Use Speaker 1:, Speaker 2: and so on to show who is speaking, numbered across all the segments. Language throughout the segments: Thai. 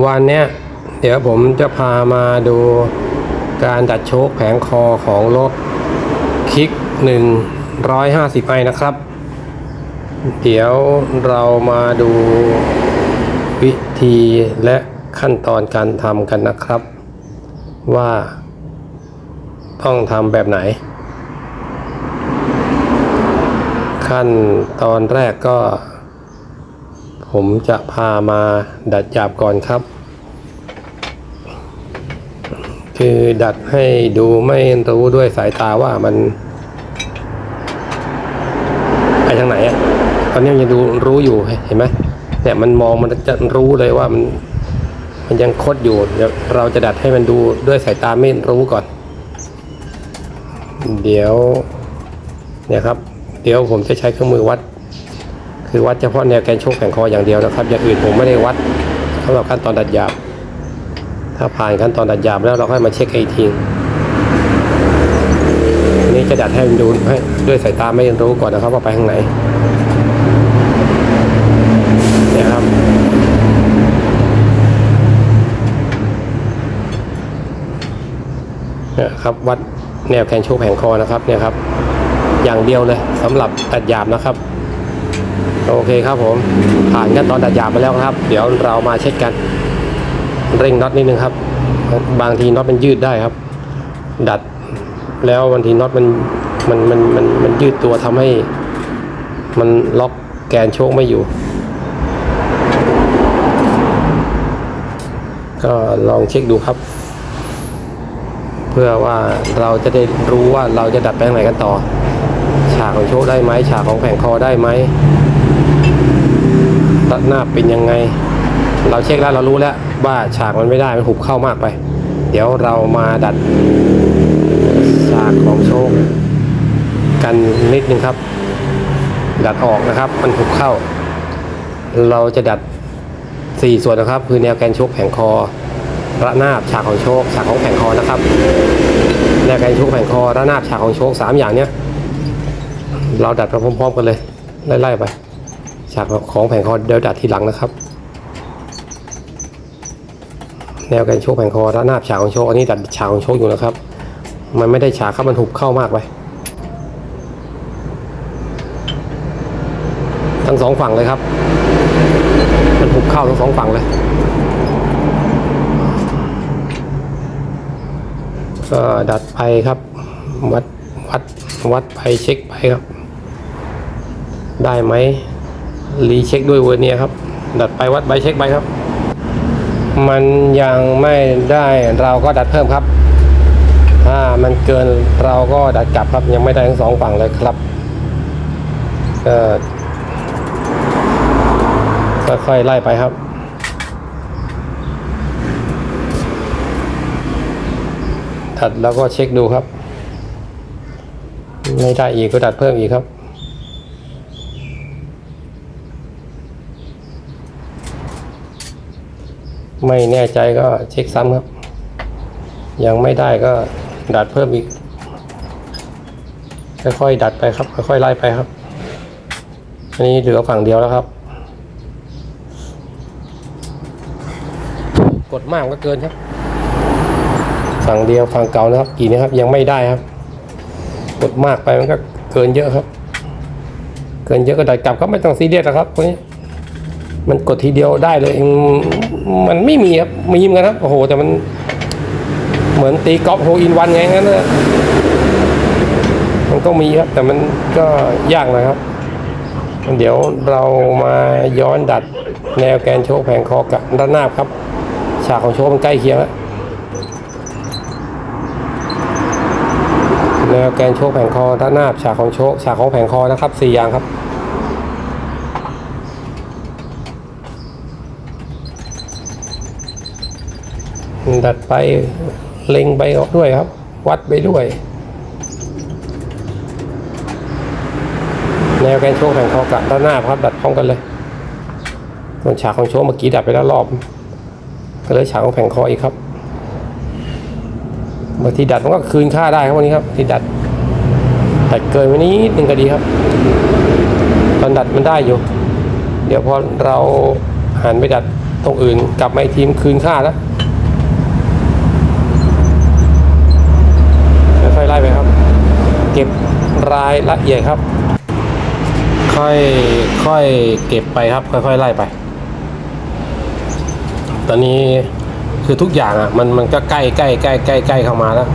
Speaker 1: วันเนี้ยเดี๋ยวผมจะพามาดูการดัดโชคแผงคอของรถคลิก 150 ไอนะครับ เดี๋ยวเรามาดูวิธีและขั้นตอนการทำกันนะครับ ว่าต้องทำแบบไหน ขั้นตอนแรกก็ ผมจะพามาดัดหยาบก่อนครับ คือดัดให้ดูไม่รู้ด้วยสายตาว่ามันไปทางไหนอะตอนนี้ยังดูรู้อยู่เห็นไหมเนี่ยมันมองมันจะรู้เลยว่ามัน มันยังคดอยู่เดี๋ยวเราจะดัดให้มันดูด้วยสายตาไม่รู้ก่อน เดี๋ยวเนี่ยครับ เดี๋ยวผมจะใช้เครื่องมือวัด คือวัดเฉพาะแนวแกนโชกแผงคออย่างเดียวนะครับ อย่างอื่นผมไม่ได้วัดสำหรับขั้นตอนดัดหยาบ ถ้าผ่านขั้นตอนดัดหยาบแล้วเราค่อยมาเช็คไอทีนี้จะดัดให้มันดูให้ด้วยสายตาไม่รู้ก่อนนะครับว่าไปข้างไหนเนี่ยครับเนี่ยครับวัดแนวแกนโชกแผงคอนะครับเนี่ยครับ อย่างเดียวเลยสำหรับดัดหยาบนะครับ โอเคครับผม ผ่านขั้นตอนดัดหยาบมาแล้วครับ เดี๋ยวเรามาเช็คกัน เร่งน็อตนิดนึงครับ บางทีน็อตมันยืดได้ครับ ดัดแล้วบางทีน็อตมันมันมันมันมันยืดตัวทำให้ มันล็อกแกนโชคไม่อยู่ ก็ลองเช็คดูครับ เพื่อว่าเราจะได้รู้ว่าเราจะดัดไปทางไหนกันต่อ ฉากของโชคได้ไหมฉากของแผงคอได้ไหม ตัดหน้าเป็นยังไง เราเช็คแล้วเรารู้แล้วว่าฉากมันไม่ได้มันหุบเข้ามากไป เดี๋ยวเรามาดัดฉากของโชคกันนิดนึงครับ ดัดออกนะครับ มันหุบเข้า เราจะดัดสี่ส่วนนะครับ คือแนวแกนโชคแผงคอระนาบฉากของโชคฉากของแผงคอนะครับแนวแกนโชคแผงคอระนาบฉากของโชคสามอย่างเนี้ยเราดัดไปพร้อมๆกันเลยไล่ๆไป ฉากของแผงคอเดี๋ยวดัดทีหลังนะครับ แนวการโชกแผงคอระนาฉากของโชกอันนี้ดัดฉากของโชกอยู่นะครับ มันไม่ได้ฉากครับมันหุบเข้ามากไปทั้งสองฝั่งเลยครับ มันหุบเข้าทั้งสองฝั่งเลยก็ดัดไปครับ วัดวัดวัดไปเช็คไปครับ ได้ไหม รีเช็คด้วยเวอร์เนียครับ ดัดไปวัดไปเช็คไปครับ มันยังไม่ได้เราก็ดัดเพิ่มครับ ถ้ามันเกินเราก็ดัดกลับครับยังไม่ได้ทั้งสองฝั่งเลยครับก็ค่อยๆไล่ไปครับดัดแล้วก็เช็คดูครับ ไม่ได้อีกก็ดัดเพิ่มอีกครับ ไม่แน่ใจก็เช็คซ้ำครับ ยังไม่ได้ก็ดัดเพิ่มอีก ค่อยๆดัดไปครับ ค่อยๆไล่ไปครับ อันนี้เหลือฝั่งเดียวแล้วครับ กดมากก็เกินครับ ฝั่งเดียวฝั่งเก่านะครับ กี่นะครับ ยังไม่ได้ครับ กดมากไปมันก็เกินเยอะครับ เกินเยอะก็ดัดกลับก็ไม่ต้องซีเรียสนะครับพวกนี้มันกดทีเดียวได้เลยม ไม่มีครับมีเหมือนกันครับโอ้โหแต่มัน เหมือนตีกอล์ฟโฮอินวันไงงั้นนะมันก็มีครับ แต่มันก็ยากนะครับ เดี๋ยวเรามาย้อนดัดแนวแกนโชกแผงคอกับด้านหน้าครับ ฉากของโชกมันใกล้เคียงแล้วแนวแกนโชกแผงคอด้านหน้าฉากของโชกฉากของแผงคอนะครับสี่อย่างครับ ดัดไปเล็งไปด้วยครับ วัดไปด้วย แนวแกนโชกแข่งคอกับด้านหน้าครับดัดพร้อมกันเลยส่วนฉากของโชกเมื่อกี้ดัดไปแล้วรอบก็เลยฉากของแผงคออีกครับบางทีดัดมันก็คืนค่าได้ครับวันนี้ครับที่ดัดดัดเกินวันนี้หนึ่งก็ดีครับ ตอนดัดมันได้อยู่ เดี๋ยวพอเราหันไปดัดตรงอื่นกลับมาอีกทีมคืนค่าแล้วค่อยๆไล่ไปครับ เก็บรายละเอียดครับ ค่อยค่อยเก็บไปครับ ค่อยๆไล่ไป ตอนนี้คือทุกอย่างอะ มันมันก็ใกล้ใกล้ใกล้ใกล้ใกล้เข้ามาแล้ว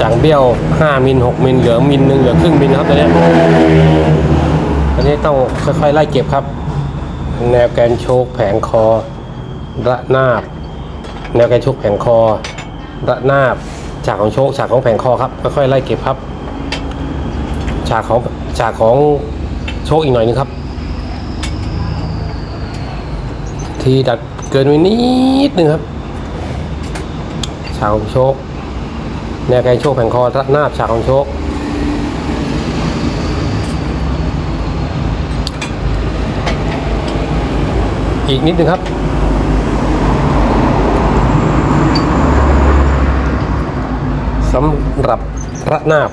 Speaker 1: จากเบี้ยว 5 มิล 6 มิล เหลือมิลหนึ่งเหลือครึ่งมิลครับตอนนี้ตอนนี้ต้องค่อยๆไล่เก็บครับ แนวแกนโชกแผงคอระนาบ แนวแกนโชกแผงคอระนาบฉากของโชกฉากของแผงคอครับ ค่อยๆไล่เก็บครับ ฉากของฉากของโชคอีกหน่อยนึงครับ ที่ดัดเกินไว้นิดนึงครับ ฉากของโชคแนวแกนโชคแผงคอระนาบฉากของโชคอีกนิดนึงครับ สำหรับระนาบ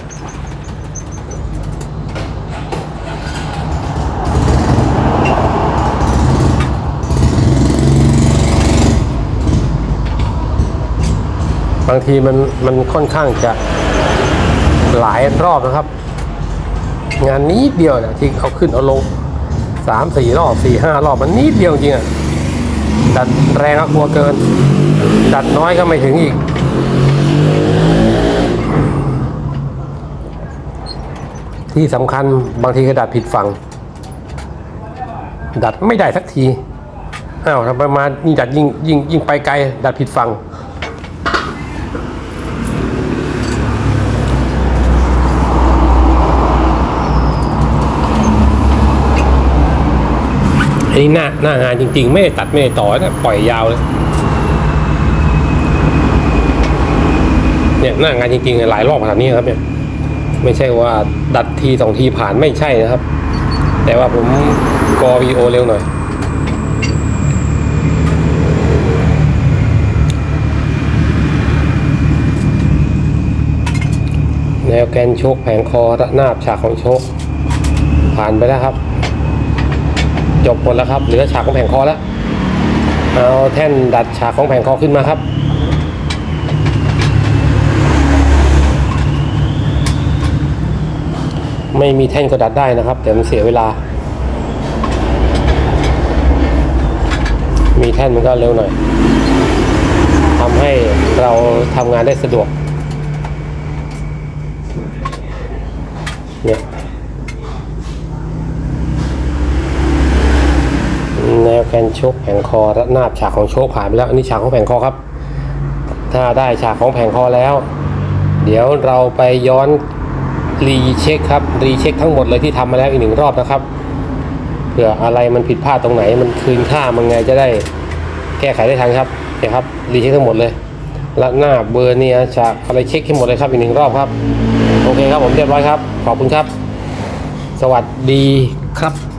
Speaker 1: บางทีมันมันค่อนข้างจะหลายรอบนะครับ งานนี้เดียวนะที่เขาขึ้นเอาลงสามสี่รอบสี่ห้ารอบมันนิดเดียวจริงอะดัดแรงก็กลัวเกิน ดัดน้อยก็ไม่ถึงอีก ที่สำคัญบางทีก็ดัดผิดฝั่ง ดัดไม่ได้สักทีอ้าวทำไมมายิ่งดัดยิ่งยิ่งยิ่งไปไกล ดัดผิดฝั่ง อันนี้หน้าหน้างานจริง ๆ ไม่ได้ตัดไม่ได้ต่อนะปล่อยยาวเลยเนี่ยหน้างานจริงๆหลายรอบขนาดนี้ครับเนี่ย ไม่ใช่ว่าดัดทีสองทีผ่านไม่ใช่นะครับ แต่ว่าผมกอวีโอเร็วหน่อยแนวแกนโชกแผงคอระนาบฉากของโชกผ่านไปแล้วครับ จบหมดแล้วครับ เหลือฉากของแผงคอแล้ว เอาแท่นดัดฉากของแผงคอขึ้นมาครับไม่มีแท่นก็ดัดได้นะครับ แต่มันเสียเวลา มีแท่นมันก็เร็วหน่อยทำให้เราทำงานได้สะดวกเนี่ย แน วแกนโชกแผงคอระนาบฉากของโชกผ่านไปแล้วอันนี้ฉากของแผงคอครับ ถ้าได้ฉากของแผงคอแล้ว เดี๋ยวเราไปย้อนรีเช็คครับรีเช็คทั้งหมดเลยที่ทำมาแล้วอีกหนึ่งรอบนะครับเผื่ออะไรมันผิดพลาดตรงไหนมันคืนค่ามันไงจะได้แก้ไขได้ทันครับเนี่ยครับรีเช็คทั้งหมดเลยและหน้าเบอร์เนี่ยฉากอะไรเช็คให้หมดเลยครับอีกหนึ่งรอบครับโอเคครับผมเรียบร้อยครับ ขอบคุณครับ สวัสดีครับ